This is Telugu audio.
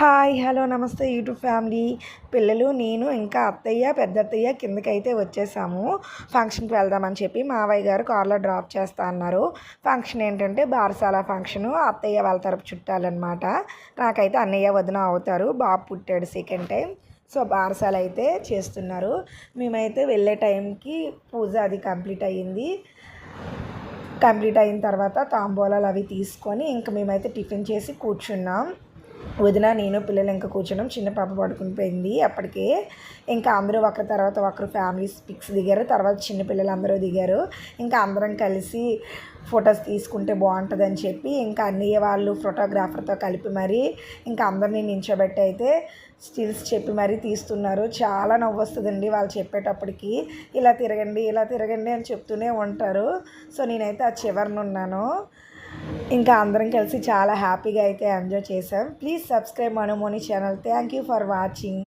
హాయ్ హలో నమస్తే యూట్యూబ్ ఫ్యామిలీ. పిల్లలు నేను ఇంకా అత్తయ్య పెద్ద అత్తయ్య కిందకైతే వచ్చేసాము. ఫంక్షన్కి వెళ్దామని చెప్పి మావయ్య గారు కార్లో డ్రాప్ చేస్తా అన్నారు. ఫంక్షన్ ఏంటంటే బారసాల ఫంక్షను. అత్తయ్య వాళ్ళ తరపు చుట్టాలన్నమాట. నాకైతే అన్నయ్య వదిన అవుతారు. బాబు పుట్టాడు సెకండ్ టైం సో బారసాలు అయితే చేస్తున్నారు. మేమైతే వెళ్ళే టైంకి పూజ అది కంప్లీట్ అయ్యింది. కంప్లీట్ అయిన తర్వాత తాంబూలాలు అవి తీసుకొని ఇంకా మేమైతే టిఫిన్ చేసి కూర్చున్నాం. వదిన నేను పిల్లలు ఇంకా కూర్చోడం చిన్న పాప పడుకుని పోయింది. అప్పటికే ఇంకా అందరూ ఒకరి తర్వాత ఒకరు ఫ్యామిలీస్ పిక్స్ దిగారు. తర్వాత చిన్న పిల్లలు అందరూ దిగారు. ఇంకా అందరం కలిసి ఫొటోస్ తీసుకుంటే బాగుంటుందని చెప్పి ఇంకా అన్నయ్య వాళ్ళు ఫోటోగ్రాఫర్తో కలిపి మరీ ఇంకా అందరినీ నించోబెట్టి అయితే స్టిల్స్ చెప్పి మరీ తీస్తున్నారు. చాలా నవ్వు వస్తుందండి వాళ్ళు చెప్పేటప్పటికి. ఇలా తిరగండి ఇలా తిరగండి అని చెప్తూనే ఉంటారు. సో నేనైతే ఆ చివరిన ఉన్నాను. ఇంకా అందరం కలిసి చాలా హ్యాపీగా అయితే ఎంజాయ్ చేసాం please subscribe Manumoni channel. Thank you for watching.